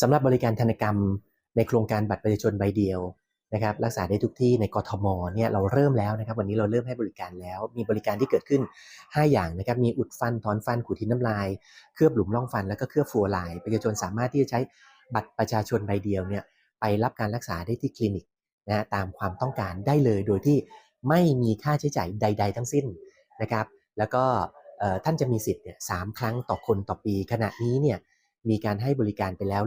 สำหรับบริการธนกรรมในโครงการบัตรประชาชนใบเดียวนะครับรักษาได้ทุกที่ในกทมเนี่ยเราเริ่มแล้วนะครับวันนี้เราเริ่มให้บริการแล้ว มีบริการที่เกิดขึ้น 5 อย่างนะครับมีอุดฟันถอนฟันขูดหินน้ำลาย เคลือบหลุมร่องฟันแล้วก็เคลือบฟลูออไรด์ประชาชนสามารถที่จะใช้บัตรประชาชนใบเดียวเนี่ยไปรับการรักษาได้ที่คลินิกนะฮะตามความต้องการได้เลยโดยที่ไม่มีค่าใช้จ่ายใด ๆ ทั้งสิ้นนะครับแล้วก็ท่านจะมีสิทธิ์เนี่ยสามครั้งต่อคนต่อปีขณะนี้เนี่ย มีการให้บริการไปแล้ว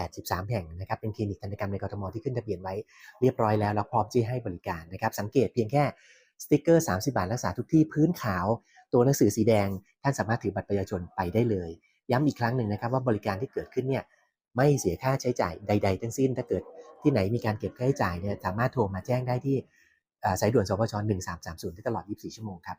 183 แห่งนะครับ เป็นคลินิกธัญกรรมในกรทมที่ขึ้นทะเบียนไว้เรียบร้อยแล้วแล้วพร้อมที่ให้บริการนะครับ สังเกตเพียงแค่สติกเกอร์ 30 บาทรักษาทุกที่พื้นขาว ตัวหนังสือสีแดง ท่านสามารถถือบัตรประชาชนไปได้เลย ย้ำอีกครั้งหนึ่งนะครับว่าบริการที่เกิดขึ้นเนี่ยไม่เสียค่าใช้จ่ายใด ๆ ทั้งสิ้น ถ้าเกิดที่ไหนมีการเก็บค่าใช้จ่ายเนี่ยสามารถโทรมาแจ้งได้ที่สายด่วนสปช1330 ได้ตลอด 24 ชั่วโมงครับ